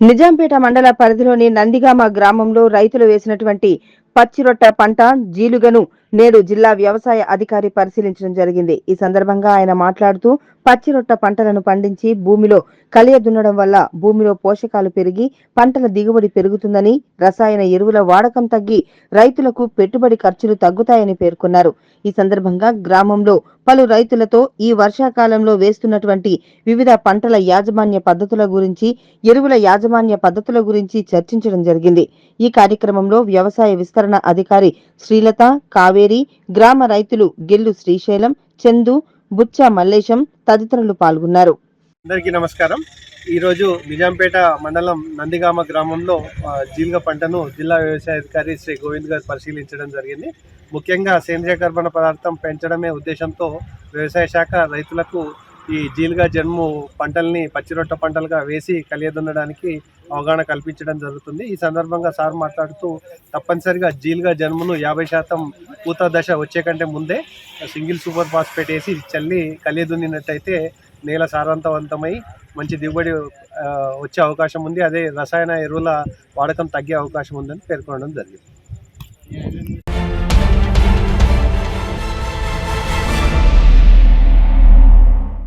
నిజాంపేట మండల పరిధిలోని నందిగామ గ్రామంలో రైతులు వేసినటువంటి పచ్చిరొట్ట పంట జీలుగను నేడు జిల్లా వ్యవసాయ అధికారి పరిశీలించడం జరిగింది. ఈ సందర్భంగా ఆయన మాట్లాడుతూ పచ్చిరొట్ట పంటలను పండించి భూమిలో కలియ దున్నడం వల్ల భూమిలో పోషకాలు పెరిగి పంటల దిగుబడి పెరుగుతుందని రసాయన ఎరువుల వాడకం తగ్గి రైతులకు పెట్టుబడి ఖర్చులు తగ్గుతాయని పేర్కొన్నారు. ఈ సందర్భంగా గ్రామంలో పలు రైతులతో ఈ వర్షాకాలంలో వేస్తున్నటువంటి వివిధ పంటల యాజమాన్య పద్ధతుల గురించి ఎరువుల యాజమాన్య పద్ధతుల గురించి చర్చించడం జరిగింది. ఈ కార్యక్రమంలో వ్యవసాయ విస్తరణ అధికారి శ్రీలత కావేరి గ్రామ రైతులు గిల్లు శ్రీశైలం చందు బుచ్చ మల్లేశం తదితరులు పాల్గొన్నారు. అందరికీ నమస్కారం. ఈరోజు నిజాంపేట మండలం నందిగామ గ్రామంలో జీలుగ పంటను జిల్లా వ్యవసాయ అధికారి శ్రీ గోవింద్ గారు పరిశీలించడం జరిగింది. ముఖ్యంగా సేంద్రియ కర్బన పదార్థం పెంచడమే ఉద్దేశంతో వ్యవసాయ శాఖ రైతులకు ఈ జీలుగా జన్ము పంటల్ని పచ్చిరొట్ట పంటలుగా వేసి కలియదున్నడానికి అవగాహన కల్పించడం జరుగుతుంది. ఈ సందర్భంగా సార్ మాట్లాడుతూ తప్పనిసరిగా జీలుగా జన్మును యాభై శాతం పూత దశ వచ్చే కంటే ముందే సింగిల్ సూపర్ ఫాస్ఫేట్ వేసి చల్లి కలియదున్నినట్టయితే నేల సారవంతవంతమై మంచి దిగుబడి వచ్చే అవకాశం ఉంది. అదే రసాయన ఎరువుల వాడకం తగ్గే అవకాశం ఉందని పేర్కొనడం జరిగింది.